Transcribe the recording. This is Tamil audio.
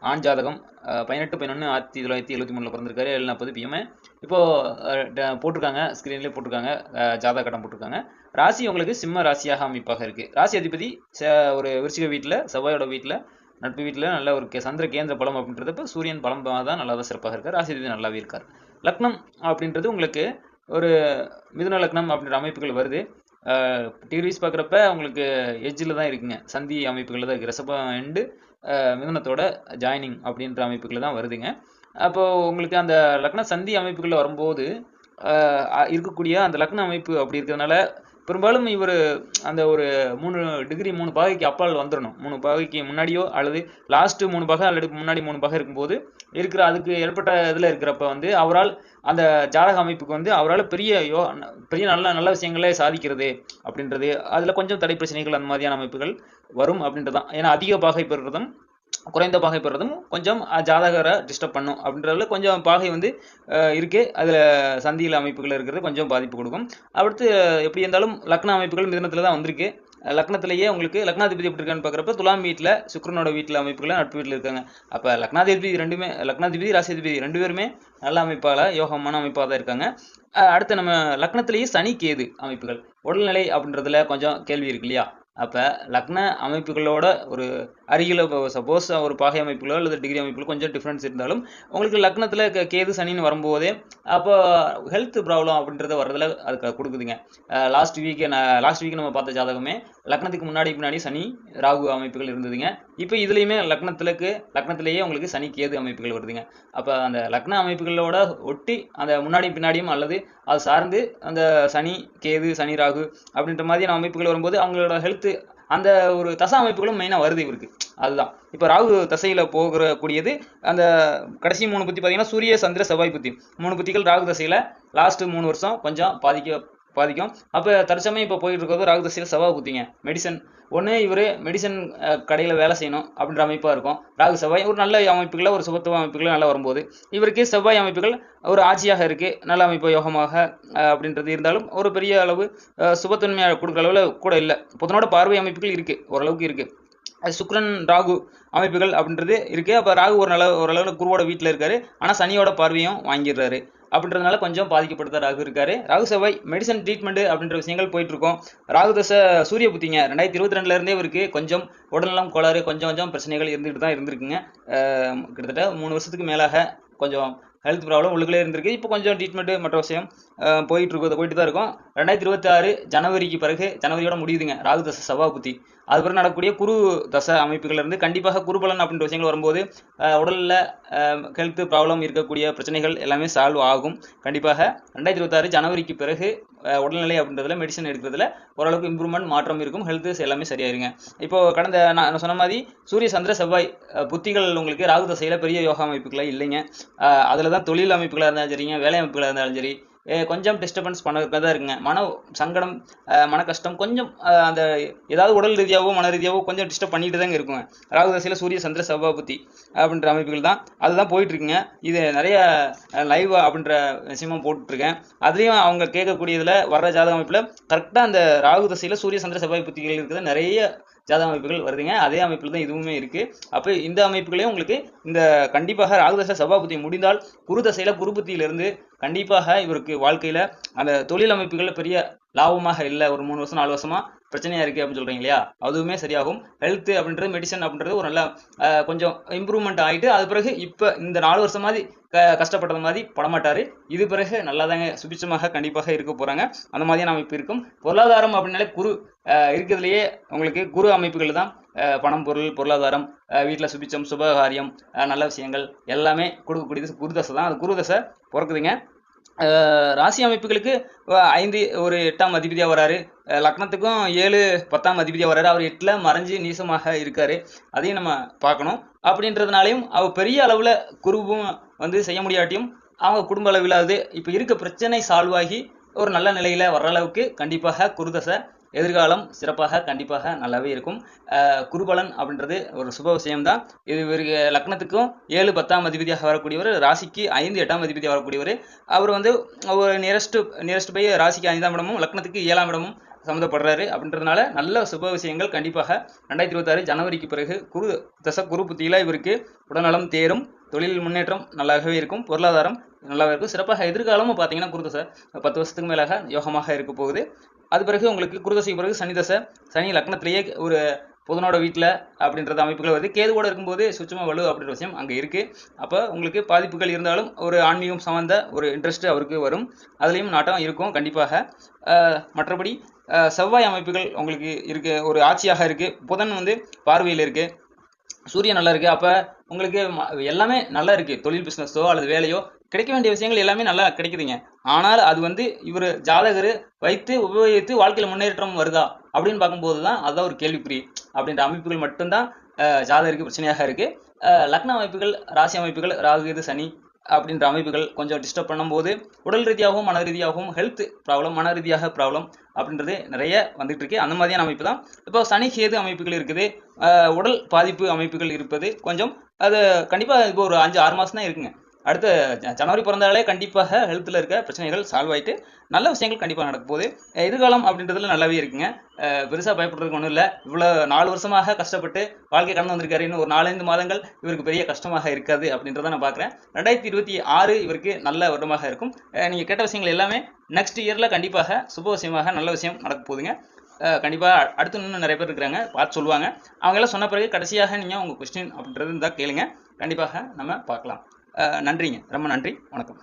ஆண் ஜாதகம் பதினெட்டு பதினொன்று ஆயிரத்தி தொள்ளாயிரத்தி எழுபத்தி மூணில் பிறந்திருக்காரு. ஏழு நாற்பது பிஎம்ஏ இப்போது போட்டிருக்காங்க ஸ்க்ரீன்லேயே போட்டிருக்காங்க ஜாதக கட்டம் போட்டிருக்காங்க. ராசி உங்களுக்கு சிம்ம ராசியாக அமைப்பாக இருக்குது ராசி அதிபதி ச- ஒரு விருச்சிக வீட்டில் செவ்வாயோட வீட்டில் நட்பு வீட்டில் நல்ல ஒரு சந்திர கேந்திர பலம் அப்படின்றதப்ப சூரியன் பலம் தான் நல்லா தான் சிறப்பாக இருக்கார். ராசி அதிபதி நல்லாவே இருக்கார். லக்னம் அப்படின்றது உங்களுக்கு ஒரு மிதுன லக்னம் அப்படின்ற அமைப்புகள் வருது. டிவிஸ் பார்க்குறப்ப உங்களுக்கு எஜ்ஜில் தான் இருக்குங்க. சந்தி அமைப்புகளில் தான் இருக்குது ரசபம் எண்டு மிதனத்தோட ஜாயினிங் அப்படின்ற அமைப்புகளில் தான் வருதுங்க. அப்போது உங்களுக்கு அந்த லக்ன சந்தி அமைப்புகளில் வரும்போது இருக்கக்கூடிய அந்த லக்ன அமைப்பு அப்படி இருக்கிறதுனால பெரும்பாலும் இவர் அந்த ஒரு மூணு டிகிரி மூணு பாகைக்கு அப்பால் வந்துடணும் மூணு பாகைக்கு முன்னாடியோ அல்லது லாஸ்ட்டு மூணு பாகை அல்லது முன்னாடி மூணு பாகை இருக்கும்போது இருக்கிற அதுக்கு ஏற்பட்ட இதில் இருக்கிறப்ப வந்து அவரால் அந்த ஜாதக அமைப்புக்கு வந்து அவரால் பெரிய யோ பெரிய நல்ல நல்ல விஷயங்களே சாதிக்கிறது அப்படின்றது அதில் கொஞ்சம் தடை பிரச்சனைகள் அந்த மாதிரியான அமைப்புகள் வரும் அப்படின்றது தான் ஏன்னா அதிக பாகை பெறுறதும் குறைந்த பாகை பெறுறதும் கொஞ்சம் ஜாதகரை டிஸ்டர்ப் பண்ணும் அப்படின்றதுல கொஞ்சம் பாகை வந்து இருக்கு. அதில் சந்தியில் அமைப்புகள் இருக்கிறது கொஞ்சம் பாதிப்பு கொடுக்கும். அடுத்து எப்படி இருந்தாலும் லக்ன அமைப்புகள் மிதனத்தில் தான் வந்திருக்கு. லக்னத்திலேயே உங்களுக்கு லக்னாதிபதி எப்படி இருக்கான்னு பார்க்குறப்ப துலாம் வீட்டில் சுக்ரனோட வீட்டில் அமைப்புகள் நட்பு வீட்டில் இருக்காங்க. அப்போ லக்னாதிபதி ரெண்டுமே லக்னாதிபதி ராசிதிபதி ரெண்டு பேருமே நல்ல அமைப்பால் யோகமான அமைப்பாக தான் இருக்காங்க அடுத்து நம்ம லக்னத்திலேயே சனி கேது அமைப்புகள். உடல்நிலை அப்படின்றதுல கொஞ்சம் கேள்வி இருக்கு இல்லையா? அப்போ லக்ன அமைப்புகளோட ஒரு அருகில் சப்போஸ் ஒரு பாகை அமைப்புகளோ அல்லது டிகிரி அமைப்புகளோ கொஞ்சம் டிஃப்ரென்ஸ் இருந்தாலும் உங்களுக்கு லக்னத்தில் கேது சனின்னு வரும்போதே அப்போ ஹெல்த் ப்ராப்ளம் அப்படின்றத வர்றதுல அதுக்கு கொடுக்குதுங்க. லாஸ்ட் வீக் லாஸ்ட் வீக் நம்ம பார்த்த ஜாதகமே லக்னத்துக்கு முன்னாடி பின்னாடி சனி ராகு அமைப்புகள் இருந்ததுங்க. இப்போ இதுலேயுமே லக்னத்துலக்கு லக்னத்திலேயே உங்களுக்கு சனி கேது அமைப்புகள் வருதுங்க. அப்போ அந்த லக்ன அமைப்புகளோட ஒட்டி அந்த முன்னாடி பின்னாடியும் அல்லது அது சார்ந்து அந்த சனி கேது சனி ராகு அப்படின்ற மாதிரியான அமைப்புகள் வரும்போது அவங்களோட ஹெல்த் அந்த ஒரு தசா அமைப்புகளும் மெயினாக வருது இவருக்கு. அதுதான். இப்போ ராகு தசையில் போகிற கூடியது அந்த கடைசி மூணு புத்தி பார்த்தீங்கன்னா சூரிய சந்திர செவ்வாய் புத்தி. மூணு புத்திகள் ராகு தசையில் லாஸ்ட்டு மூணு வருஷம் கொஞ்சம் பாதிக்க பாதிக்கும். அப்போ தற்சமயம் இப்போ போயிட்டு இருக்கிறது ராகு தசையில் செவ்வாய் குத்திங்க மெடிசன் ஒன்று இவர் மெடிசன் கடையில் வேலை செய்யணும் அப்படின்ற அமைப்பாக இருக்கும். ராகு செவ்வாய் ஒரு நல்ல அமைப்புகளில் ஒரு சுபத்துவ அமைப்புகளில் நல்லா வரும்போது இவருக்கு செவ்வாய் அமைப்புகள் ஒரு ஆட்சியாக இருக்குது நல்ல அமைப்பு யோகமாக அப்படின்றது இருந்தாலும் ஒரு பெரிய அளவு சுபத்தன்மையாக கொடுக்குற அளவில் கூட இல்லை. புதனோட பார்வை அமைப்புகள் இருக்குது ஓரளவுக்கு இருக்குது அது சுக்ரன் ராகு அமைப்புகள் அப்படின்றது இருக்குது அப்போ ராகு ஒரு நல்ல ஓரளவில் குருவோட வீட்டில் இருக்காரு. ஆனால் சனியோட பார்வையும் வாங்கிடுறாரு. அப்படின்றதுனால கொஞ்சம் பாதிக்கப்படுத்த ராகு இருக்காரு. ராகு செவ்வாய் மெடிசன் ட்ரீட்மெண்ட் அப்படின்ற விஷயங்கள் போயிட்டு இருக்கோம் ராகு தசை சூரிய புத்திங்க ரெண்டாயிரத்தி இருபத்தி ரெண்டுல இருந்தே இவருக்கு கொஞ்சம் உடல்நலம் கோளாறு கொஞ்சம் கொஞ்சம் பிரச்சனைகள் இருந்துகிட்டு தான் இருந்திருக்குங்க. அஹ் கிட்டத்தட்ட மூணு வருஷத்துக்கு மேலாக கொஞ்சம் ஹெல்த் ப்ராப்ளம் உள்ளுக்குள்ளே இருந்திருக்கு. இப்போ கொஞ்சம் ட்ரீட்மெண்ட்டு மற்ற விஷயம் போயிட்டு இருக்குது போயிட்டு தான் இருக்கும். ரெண்டாயிரத்தி இருபத்தி ஆறு ஜனவரிக்கு பிறகு ஜனவரியோட முடியுதுங்க. ராகு தசை சபாபுத்தி புத்தி. அது பிறகு நடக்கக்கூடிய குரு தசை அமைப்புகள் இருந்து கண்டிப்பாக குருபலன் அப்படின்ற விஷயங்கள் வரும்போது உடலில் ஹெல்த் ப்ராப்ளம் இருக்கக்கூடிய பிரச்சனைகள் எல்லாமே சால்வ் ஆகும். கண்டிப்பாக ரெண்டாயிரத்தி இருபத்தாறு ஜனவரிக்கு பிறகு உடல்நிலை அப்படின்றதுல மெடிசன் எடுக்கிறதுல ஓரளவுக்கு இம்ப்ரூவ்மெண்ட் மாற்றம் இருக்கும். ஹெல்த் எல்லாமே சரியாயிருங்க. இப்போ கடந்த நான் நான் சொன்ன மாதிரி சூரிய சந்திர செவ்வாய் புத்திகள் உங்களுக்கு ராகு தசையில் பெரிய யோகா அமைப்புகளே இல்லைங்க. அதில் தான் தொழில் அமைப்புகளாக இருந்தாலும் சரிங்க வேலை அமைப்புகளாக இருந்தாலும் சரி கொஞ்சம் டிஸ்டர்பன்ஸ் பண்ண தான் இருக்குங்க மன சங்கடம் மன கஷ்டம் கொஞ்சம் அந்த ஏதாவது உடல் ரீதியாவோ மன ரீதியாவோ கொஞ்சம் டிஸ்டர்ப் பண்ணிட்டு தாங்க இருக்குங்க. ராகு தசையில் சூரிய சந்திர செவ்வாய் புத்தி அப்படின்ற அமைப்புகள் தான். அதுதான் போயிட்டு இருக்குங்க இது நிறைய லைவ் அப்படின்ற விஷயமா போட்டுட்ருக்கேன். அதுலேயும் அவங்க கேட்கக்கூடியதில் வர்ற ஜாதக அமைப்பில் கரெக்டாக அந்த ராகு தசையில் சூரிய சந்திர செவ்வாய் புத்திகள் நிறைய ஜாத அமைப்புகள் வருதுங்க. அதே அமைப்பில் தான் இதுவுமே இருக்குது அப்போ இந்த அமைப்புகளையும் உங்களுக்கு இந்த கண்டிப்பாக ராகுதச சபாபதி முடிந்தால் குரு தசையில் குருபுத்தியிலிருந்து கண்டிப்பாக இவருக்கு வாழ்க்கையில் அந்த தொழில் அமைப்புகளில் பெரிய லாபமாக இல்லை. ஒரு மூணு வருஷம் நாலு வருஷமா பிரச்சனையாக இருக்குது அப்படின்னு சொல்கிறீங்க இல்லையா? அதுவுமே சரியாகும். ஹெல்த் அப்படின்றது மெடிசன் அப்படின்றது ஒரு நல்ல கொஞ்சம் இம்ப்ரூவ்மெண்ட் ஆகிட்டு அது பிறகு இப்போ இந்த நாலு வருஷம் மாதிரி க கஷ்டப்பட்டது மாதிரி படமாட்டார். இது பிறகு நல்லாதாங்க சுபிச்சமாக கண்டிப்பாக இருக்க போகிறாங்க அந்த மாதிரியான அமைப்பு இருக்கும். பொருளாதாரம் அப்படின்னாலே குரு இருக்கிறதுலையே உங்களுக்கு குரு அமைப்புகள் தான். பணம் பொருள் பொருளாதாரம் வீட்டில் சுபிச்சம் சுபகாரியம் நல்ல விஷயங்கள் எல்லாமே கொடுக்கக்கூடியது குருதசை தான். அது குருதசை பிறக்குதுங்க. ராசி அமைப்புகளுக்கு ஐந்து ஒரு எட்டாம் அதிபதியாக வராரு. லக்னத்துக்கும் ஏழு பத்தாம் அதிபதியாக வராரு. அவர் எட்டில் மறைஞ்சு நீசமாக இருக்காரு. அதையும் நம்ம பார்க்கணும். அப்படின்றதுனாலையும் அவர் பெரிய அளவில் குருவும் வந்து செய்ய முடியாட்டியும் அவங்க குடும்ப அளவில் அது இப்போ இருக்க பிரச்சனை சால்வ் ஆகி ஒரு நல்ல நிலையில் வர்ற அளவுக்கு கண்டிப்பாக குருதசை எதிர்காலம் சிறப்பாக கண்டிப்பாக நல்லாவே இருக்கும். குருபலன் அப்படின்றது ஒரு சுப விஷயம்தான். இது இவருக்கு லக்னத்துக்கும் ஏழு பத்தாம் அதிபதியாக வரக்கூடியவர் ராசிக்கு ஐந்து எட்டாம் அதிபதியாக வரக்கூடியவர். அவர் வந்து ஒரு நியரஸ்ட் நியரஸ்ட் பை ராசிக்கு ஐந்தாம் இடமும் லக்னத்துக்கு ஏழாம் இடமும் சம்மந்தப்படுறாரு. அப்படின்றதுனால நல்ல சுப விஷயங்கள் கண்டிப்பாக ரெண்டாயிரத்தி இருபத்தாறு ஜனவரிக்கு பிறகு குரு தச குரு புத்தியில் இவருக்கு உடல்நலம் தேரும் தொழில் முன்னேற்றம் நல்லாகவே இருக்கும் பொருளாதாரம் நல்லாவே இருக்கும். சிறப்பாக எதிர்காலமும் பார்த்தீங்கன்னா குருதசை பத்து வருஷத்துக்கு மேலாக யோகமாக இருக்க போகுது. அது பிறகு உங்களுக்கு குருதசைக்கு பிறகு சனி தசை சனி லக்னத்திலேயே ஒரு புதனோட வீட்டில் அப்படின்றது அமைப்புகள் வருது. கேதுவோட இருக்கும்போது சுச்சமாக வலு அப்படின்ற விஷயம் அங்கே இருக்குது அப்போ உங்களுக்கு பாதிப்புகள் இருந்தாலும் ஒரு ஆன்மீகம் சம்மந்த ஒரு இன்ட்ரெஸ்ட்டு அவருக்கு வரும். அதுலேயும் நாட்டம் இருக்கும் கண்டிப்பாக. மற்றபடி செவ்வாய் அமைப்புகள் உங்களுக்கு இருக்கு ஒரு ஆட்சியாக இருக்குது புதன் வந்து பார்வையில் இருக்குது சூரியன் நல்லா இருக்குது அப்போ உங்களுக்கு எல்லாமே நல்லா இருக்குது தொழில் பிஸ்னஸோ அல்லது வேலையோ கிடைக்க வேண்டிய விஷயங்கள் எல்லாமே நல்லா கிடைக்குதுங்க. ஆனால் அது வந்து இவர் ஜாதகர் வைத்து உபயோகித்து வாழ்க்கையில் முன்னேற்றம் வருதா அப்படின்னு பார்க்கும்போது தான் அதுதான் ஒரு கேள்விக்குறி அப்படின்ற அமைப்புகள் மட்டும்தான் ஜாதகருக்கு பிரச்சனையாக இருக்குது லக்ன அமைப்புகள் ராசி அமைப்புகள் ராகு இது சனி அப்படின்ற அமைப்புகள் கொஞ்சம் டிஸ்டர்ப் பண்ணும்போது உடல் ரீதியாகவும் மன ரீதியாகவும் ஹெல்த் ப்ராப்ளம் மன ரீதியாக ப்ராப்ளம் அப்படின்றது நிறைய வந்துட்டு இருக்கு. அந்த மாதிரியான அமைப்பு தான். இப்போ சனி கேது அமைப்புகள் இருக்குது. உடல் பாதிப்பு அமைப்புகள் இருப்பது கொஞ்சம் அது கண்டிப்பாக இப்போ ஒரு அஞ்சு ஆறு மாதம் தான் இருக்குங்க. அடுத்த ஜ- ஜனவரி பிறந்தாலே கண்டிப்பாக ஹெல்த்தில் இருக்க பிரச்சனைகள் சால்வ் ஆகிட்டு நல்ல விஷயங்கள் கண்டிப்பாக நடக்க போகுது. எதிர்காலம் அப்படின்றதுல நல்லாவே இருக்குங்க. பெருசாக பயப்படுறதுக்கு ஒன்றும் இல்லை. இவ்வளோ நாலு வருஷமாக கஷ்டப்பட்டு வாழ்க்கை கடந்து வந்திருக்காரு. இன்னும் ஒரு நாலஞ்சு மாதங்கள் இவருக்கு பெரிய கஷ்டமாக இருக்காது அப்படின்றத நான் பார்க்குறேன் ரெண்டாயிரத்தி இருபத்தி ஆறு இவருக்கு நல்ல வருடமாக இருக்கும். நீங்கள் கேட்ட விஷயங்கள் எல்லாமே நெக்ஸ்ட் இயரில் கண்டிப்பாக சுப விஷயமாக நல்ல விஷயம் நடக்க போகுதுங்க. கண்டிப்பாக அடுத்து இன்னும் நிறைய பேர் இருக்கிறாங்க. பார்த்து சொல்லுவாங்க. அவங்க எல்லாம் சொன்ன பிறகு கடைசியாக நீங்கள் உங்கள் கொஸ்டின் அப்படின்றது இருந்தால் கேளுங்க. கண்டிப்பாக நம்ம பார்க்கலாம். நன்றிங்க. ரொம்ப நன்றி. வணக்கம்.